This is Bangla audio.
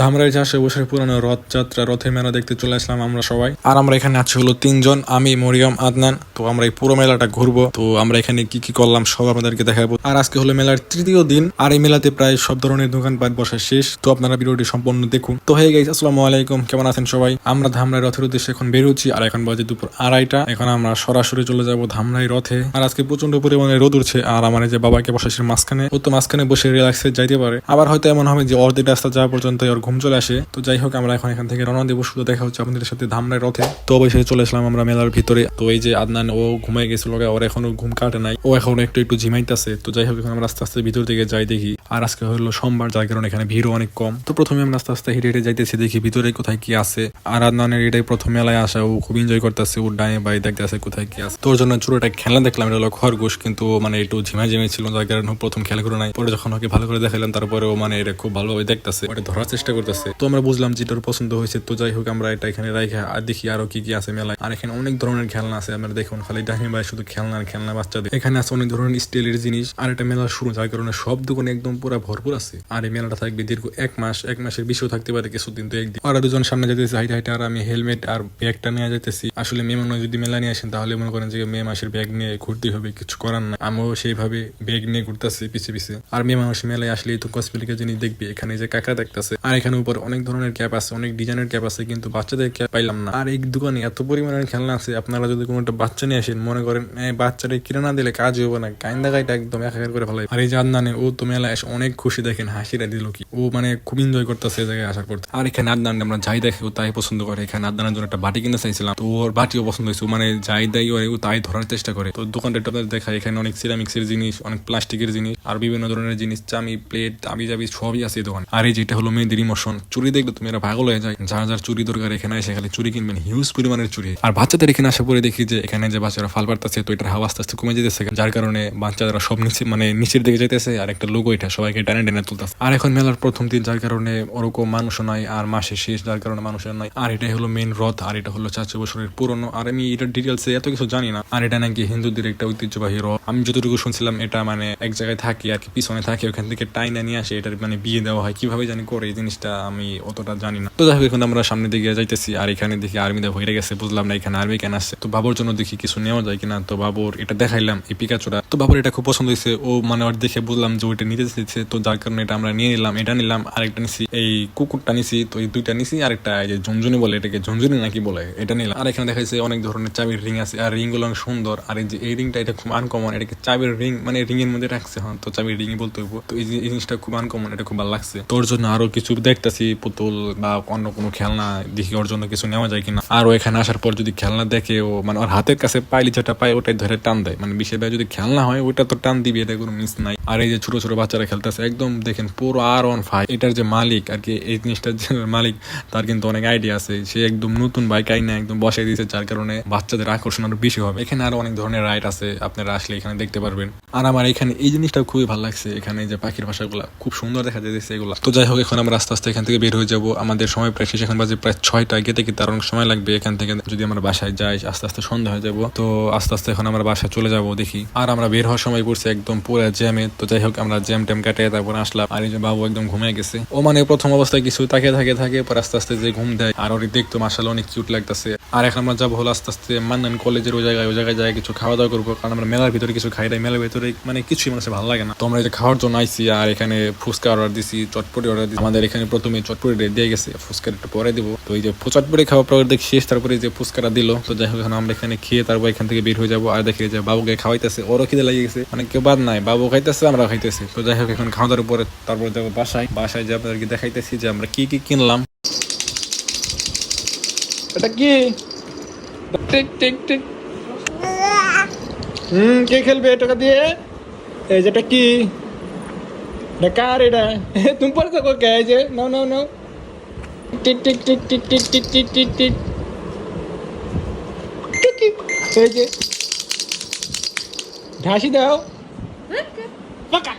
ধামরাই চাষে বসে পুরানো রথযাত্রা, রথের মেলা দেখতে চলে আসলাম আমরা সবাই। আর আমরা এখানে আছি হলো তিনজন, আমি, মরিয়ম, আদনান। তো আমরা এই পুরো মেলাটা ঘুরবো। তো আমরা এখানে কি কি করলাম সব আপনাদেরকে দেখাবো। আর আজকে হলো মেলার তৃতীয় দিন, আর এই মেলাতে প্রায় সব ধরনের দোকানপাট বসা শেষ। তো আপনারা ভিডিওটি সম্পূর্ণ দেখুন। তো হয়ে গেছে আসসালামু আলাইকুম। কেমন আছেন সবাই? আমরা ধামরাই রথের উদ্দেশ্যে এখন বেরোচ্ছি, আর এখন বাজে দুপুর আড়াইটা। এখন আমরা সরাসরি চলে যাব ধামরাই রথে। আর আজকে প্রচণ্ড পরিমাণে রোদ উঠছে, আর আমার যে বাবাকে বসাইছে মাঝখানে, ও তো মাঝখানে বসে রিল্যাক্সে যাইতে পারে। আবার হয়তো এমন হবে যে অর্ধেক রাস্তা যাওয়া পর্যন্ত ঘুম চলে আসে। তো যাই হোক, আমরা এখন এখান থেকে রওনা দেবো। শুধু দেখা হচ্ছে আপনাদের সাথে ধামরাই রথে। তো অবশ্যই চলে আসলাম আমরা মেলার ভিতরে। তো এই যে আদনান, ও ঘুমাই গেছিল ওর এখনও ঘুম কাটে নাই। ও এখন একটু একটু ঝিমাইতেছে। তো যাই হোক, এখন আমরা আস্তে আস্তে ভিতর দিকে যাই দেখি। আর আজকে হলো সোমবার, যার কারণে এখানে ভিড়ও অনেক কম। তো প্রথমে আমরা আস্তে আস্তে হেঁটে হেঁটে যাইতেছি দেখি ভিতরে কোথায় কি আছে। আর আদনানের এটাই প্রথম মেলায় আসা। ও খুব এনজয় করতেছে। ও ডায়ে বাই দেখতেছে কোথায় কি আছে। তোর জন্য ছোট একটা খেলা দেখলাম। এটা হলো খরগোশ। কিন্তু মানে একটু ঝিমাই ঝিমাই ছিল, যার কারণে প্রথম খেলা করে নাই পরে যখন ওকে ভালো করে দেখালাম তারপরে ও মানে এটা খুব ভালোভাবে দেখতেছে। ওটা ধরার চেষ্টা করতেছে। তো আমরা বুঝলাম যেটার পছন্দ হয়েছে। তো যাই হোক, আমরা এটা এখানে রাখে আর দেখি আরও কি কি আছে মেলায়। আর এখানে অনেক ধরনের খেলনা আছে, আমরা দেখুন। খালি ডাহিনী ভাই শুধু খেলনা আর খেলনা বাচ্চাদের। এখানে আছে অনেক ধরনের স্টিলের জিনিস। আর এটা মেলা শুরু যার কারণে সব দোকানে একদম পুরো ভরপুর আছে। আর এই মেলাটা থাকবে দীর্ঘ এক মাস। এক মাসের বেশিও থাকতে পারে কিছুদিন তো একদিন। আর দুজন সামনে যেতেছে হাইটে হাইটে আর আমি হেলমেট আর ব্যাগটা নিয়ে যেতেছি আসলে মে মনে যদি মেলা নিয়ে আসেন, তাহলে মনে করেন যে মে মাসের ব্যাগ নিয়ে ঘুরতে হবে। কিছু করার না আমিও সেইভাবে ব্যাগ নিয়ে ঘুরতেছি পিছে পিছে। আর মে মাস মেলায় আসলে তো কসমেটিকের জিনিস দেখবি, এখানে যে কাকা দেখতেছে। আর এখানে উপর অনেক ধরনের ক্যাপ আছে, অনেক ডিজাইনের ক্যাপ আছে, কিন্তু বাচ্চাদের ক্যাপ পাইলাম না। আর এই দোকানে এত পরিমাণের খেলনা আছে, আপনারা যদি কোনো একটা বাচ্চা নিয়ে আসেন, মনে করেন এই বাচ্চাটা কিনে না দিলে কাজ হবে না। কাইন্দা গাইটা একদম একাকার করে ভালো আর এই যে আদনানে ও তো মেলা এসে অনেক খুশি দেখেন, হাসিটা দিল কি। ও মানে খুব এনজয় করতেছে এই জায়গায় আসার পর। আর এখানে আদনান আমরা যাই দেখে, ও তাই পছন্দ করে। এখানে আদনানের জন্য একটা বাটি কিনতে চাইছিলাম। তো ওর বাটিও পছন্দ হয়েছে। মানে যাই দেয় ও তাই ধরার চেষ্টা করে। তো দোকানটা একটু আপনাদের এখানে অনেক সিরামিক্সের জিনিস, অনেক প্লাস্টিকের জিনিস, আর বিভিন্ন ধরনের জিনিস, চামি প্লেট আবি জাবি সবই আছে দোকান। আর এই যেটা হলো মেয়েদের ইমোশন চুরি দেখলে তুমি এরা পাগল হয়ে যায়। যার যার চুরি দরকার এখানে এসে খালি চুরি কিনবেন হিউজ পরিমাণের চুরি। আর বাচ্চাদের এখানে আসা পরে দেখি যে এখানে যে বাচ্চারা ফাল পারতেছে তো এটার হাওয়া আস্তে আস্তে কমে যেতেছে। যার কারণে বাচ্চারা সব নিচে মানে নিচের দিকে যাইতেছে, আর একটা লোগো এটা সবাইকে টানে টেনে তুলতেছে। আর এখন মেলার প্রথম দিন, যার কারণে ওরকম মানুষ নয় আর মাসে শেষ, যার কারণে মানুষের নয় আর এটাই হলো মেন রথ, আর এটা হলো চারশো বছরের পুরনো। আর আমি এটার ডিটেলস এত কিছু জানি না। আর এটা নাকি হিন্দুদের একটা ঐতিহ্যবাহী রথ। আমি যতটুকু শুনছিলাম, এটা মানে এক জায়গায় থাকি, আর কি পিছনে থাকে, ওখান থেকে টাইনা নিয়ে আসে, এটার মানে বিয়ে দেওয়া হয়, কীভাবে জানি করে এই জিনিসটা। আমি অতটা জানি না। তো দেখো এখন আমরা সামনে দিকে যাইতেছি, আর এখানে দেখি আর্মিতে হয়ে গেছে, বুঝলাম না এখানে আর্মি কেন আসছে তো বাবুর জন্য দেখি কিছু নেওয়া যায় কিনা। তো বাবুর এটা দেখাইলাম, এই পিকাচোরা তো বাবুর এটা খুব পছন্দ হয়েছে। ও মানে ওর দেখে বুঝলাম যে ওইটা নিতে চাইছে। তো যার কারণে এটা আমরা নিয়ে নিলাম, এটা নিলাম, আরেকটা নিছি। এই কুকুরটা নিছি, তো এই দুইটা নিছি, আরেকটা এই যে ঝুনঝুনি বলে এটাকে, ঝুনঝুনি নাকি বলে, এটা নিলাম। আর এখানে দেখাইছে অনেক ধরনের চাবির রিং আছে, আর রিংগুলো অনেক সুন্দর। আর এই যে এই রিংটা এটা খুব আনকমন এটাকে চাবির রিং মানে রিং এর মধ্যে রাখছে হ্যাঁ তো চাবির রিং বলতে হইব। তো এই জিনিসটা খুব আনকমন এটা খুব ভালো লাগছে। তোর জন্য আরও কিছু দেখতেছি, পুতুল বা অন্য কোনো খেলনা, দেখি ওর জন্য কিছু নেওয়া যায় কিনা। আর ও এখানে আসার পর যদি খেলনা দেখে ও মানে ওর হাতের কাছে পাইলি যেটা পায়, ওটাই ধরে টান দেয়। মানে বিশেষ যদি খেলনা হয় ওটা তো টান দিবে, এটা কোনো মিস নাই। আর এই যে ছোট ছোট বাচ্চারা খেলতেছে, একদম দেখেন পুরো আর অন ফাই এটার যে মালিক আর কি, এই জিনিসটার যে মালিক, তার কিন্তু অনেক আইডিয়া আছে। সে একদম নতুন বাইক আইনা একদম বসাই দিয়েছে, যার কারণে বাচ্চাদের আকর্ষণ আরও বেশি হবে। এখানে আরও অনেক ধরনের রাইড আছে, আপনারা আসলে এখানে দেখতে পারবেন। আর আমার এখানে এই জিনিসটা খুবই ভালো লাগছে, এখানে যে পাখির ভাষাগুলো খুব সুন্দর দেখা যাচ্ছে এগুলো। তো যাই হোক, এখন আমরা আস্তে আস্তে এখান থেকে বের হয়ে যাব। আমাদের সময় প্রায় শেষ, এখন বাজে প্রায় ছয়টা। গেতে গেতে তার অনেক সময় লাগবে এখান থেকে। যদি আমরা বাসায় যাই, আস্তে আস্তে সন্ধ্যা হয়ে যাব। তো আস্তে আস্তে এখন আমরা বাসায় চলে যাব, দেখি। আর আমরা বের হওয়ার সময় পড়ছে একদম পুরো জ্যামে। তো যাই হোক, আমরা জ্যাম ট্যাম কাটে তারপর আসলাম। আর এই যে বাবু একদম ঘুমিয়ে গেছে। ও মানে প্রথম অবস্থায় কিছু তাকে থাকে থাকে, পর আস্তে আস্তে যে ঘুম দেয়। আর ওর দেখতো মাসাল অনেক কিউট লাগতেছে। আর এখন আমরা যাব হলো আস্তে আস্তে মান্নান কলেজের ওই জায়গায়। ওই জায়গায় যায় কিছু খাওয়া দাওয়া করব। কারণ আমরা মেলার ভিতরে কিছু খাই মেলার ভিতরে মানে কিছুই মানুষের ভালো লাগে না। তো আমরা যে খাওয়ার জন্য আইসি আর এখানে ফুচকা অর্ডার দিছি, চটপটি অর্ডার দিছি। আমাদের এখানে প্রথমে চটপটি দিয়ে গেছে। ফুচকার একটু পরে দিব। তো এই যে চটপটি খাওয়া পরে দেখি শেষ, তারপরে যে ফুচকাটা দিল। তো যাই হোক আমরা এখানে খেয়ে তারপর এখান থেকে বের হয়ে যাব। আর দেখি যে বাবুকে খাওয়াইতেছে। ওরও খিদে লাগিয়ে গেছে। মানে কেউ বাদ নাই, বাবু খাইতেছে আমরা খাইতেছি। তো যাই হোক, এখন খাওয়া দাওয়ার পরে তারপর যাব বাসায়। বাসায় যে আপনাদেরকে দেখাইতেছি যে আমরা কি কি কিনলাম। এটা কি? Tick tick tick. হুম, কে খেলবে টাকা দিয়ে? এই যেটা কি? এটা কার এটা? তুমি থাকো কে? এই যে, নাও নাও নাও। টিক tick tick tick tick tick tick tick. টিক ઢાંસી દો પકા.